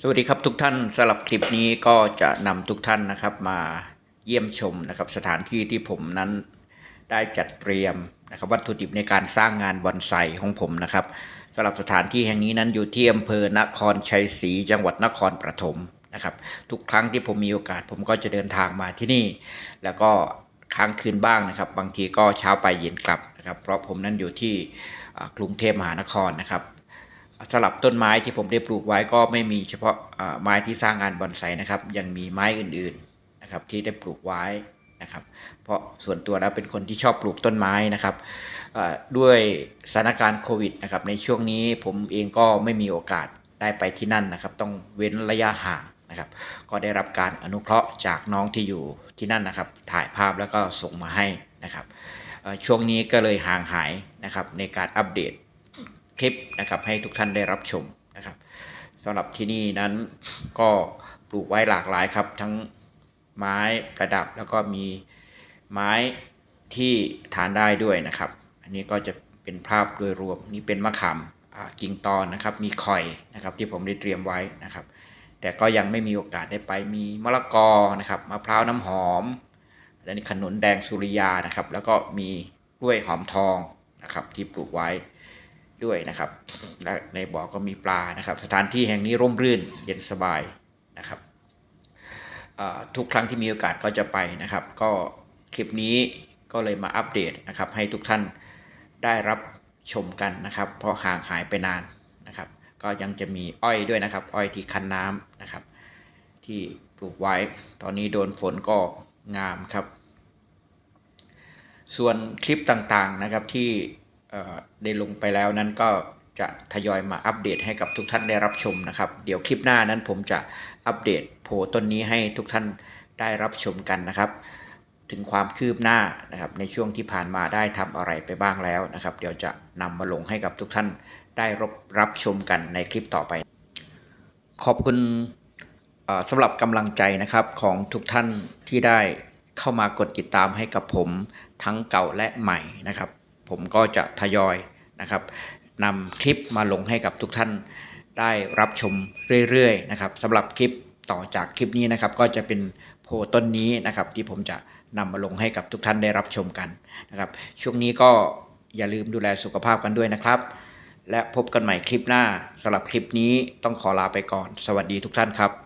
สวัสดีครับทุกท่านสำหรับคลิปนี้ก็จะนำทุกท่านนะครับมาเยี่ยมชมนะครับสถานที่ที่ผมนั้นได้จัดเตรียมนะครับวัตถุดิบในการสร้างงานบอนไซของผมนะครับสำหรับสถานที่แห่งนี้นั้นอยู่ที่อำเภอนครชัยศรีจังหวัดนครปฐมนะครับทุกครั้งที่ผมมีโอกาสผมก็จะเดินทางมาที่นี่ แล้วก็ค้างคืนบ้างนะครับ บางทีก็เช้าไปเย็นกลับนะครับเพราะผมนั้นอยู่ที่กรุงเทพมหานครนะครับ สลับต้นไม้ที่ผมได้ปลูกไว้ก็ไม่มีเฉพาะไม้ที่สร้างงานบอนไซนะครับ ยังมีไม้อื่นๆนะครับที่ได้ปลูกไว้นะครับ เพราะส่วนตัวแล้วเป็นคนที่ชอบปลูกต้นไม้นะครับด้วยสถานการณ์โควิดนะครับในช่วงนี้ผมเองก็ไม่มีโอกาสได้ไปที่นั่นนะครับ ต้องเว้นระยะห่างนะครับ ก็ได้รับการอนุเคราะห์จากน้องที่อยู่ที่นั่นนะครับ ถ่ายภาพแล้วก็ส่งมาให้นะครับช่วงนี้ก็เลยห่างหายนะครับในการอัปเดต คลิปนะครับให้ทุกท่านได้รับชมนะครับสำหรับที่นี่นั้นก็ปลูกไว้หลากหลายครับ ทั้งไม้ประดับแล้วก็มีไม้ที่ทานได้ด้วยนะครับ อันนี้ก็จะเป็นภาพโดยรวมนี่เป็นมะขามกิ่งตอนนะครับ มีข่อยนะครับที่ผมได้เตรียมไว้นะครับ แต่ก็ยังไม่มีโอกาสได้ไปมีมะละกอนะครับมะพร้าวน้ำหอมและนี่ขนุนแดงสุริยานะครับ แล้วก็มีกล้วยหอมทองนะครับที่ปลูกไว้ ด้วยนะครับ และในบ่อก็มีปลานะครับ สถานที่แห่งนี้ร่มรื่นเย็นสบายนะครับทุกครั้งที่มีโอกาสก็จะไปนะครับ ก็คลิปนี้ก็เลยมาอัปเดตนะครับ ให้ทุกท่านได้รับชมกันนะครับ เพราะห่างหายไปนานนะครับ ก็ยังจะมีอ้อยด้วยนะครับ อ้อยที่คั้นน้ำนะครับ ที่ปลูกไว้ ตอนนี้โดนฝนก็งามครับ ส่วนคลิปต่างๆนะครับที่ ได้ลงไปแล้วนั้นก็จะทยอยมาอัปเดตให้กับทุกท่านได้รับชมนะครับ เดี๋ยวคลิปหน้านั้นผมจะอัปเดตโพลต้นนี้ให้ทุกท่านได้รับชมกันนะครับ ถึงความคืบหน้านะครับในช่วงที่ผ่านมาได้ทำอะไรไปบ้างแล้วนะครับ เดี๋ยวจะนำมาลงให้กับทุกท่านได้รับรับชมกันในคลิปต่อไป ขอบคุณสำหรับกำลังใจนะครับของทุกท่านที่ได้เข้ามากดติดตามให้กับผมทั้งเก่าและใหม่นะครับ ผมก็จะทยอยนะครับนำคลิปมาลงให้กับทุกท่านได้รับชมเรื่อยๆนะครับสำหรับคลิปต่อจากคลิปนี้นะครับ ก็จะเป็นโพลต้นนี้นะครับ ที่ผมจะนำมาลงให้กับทุกท่านได้รับชมกันนะครับ ช่วงนี้ก็อย่าลืมดูแลสุขภาพกันด้วยนะครับ และพบกันใหม่คลิปหน้าสำหรับคลิปนี้ต้องขอลาไปก่อน สวัสดีทุกท่านครับ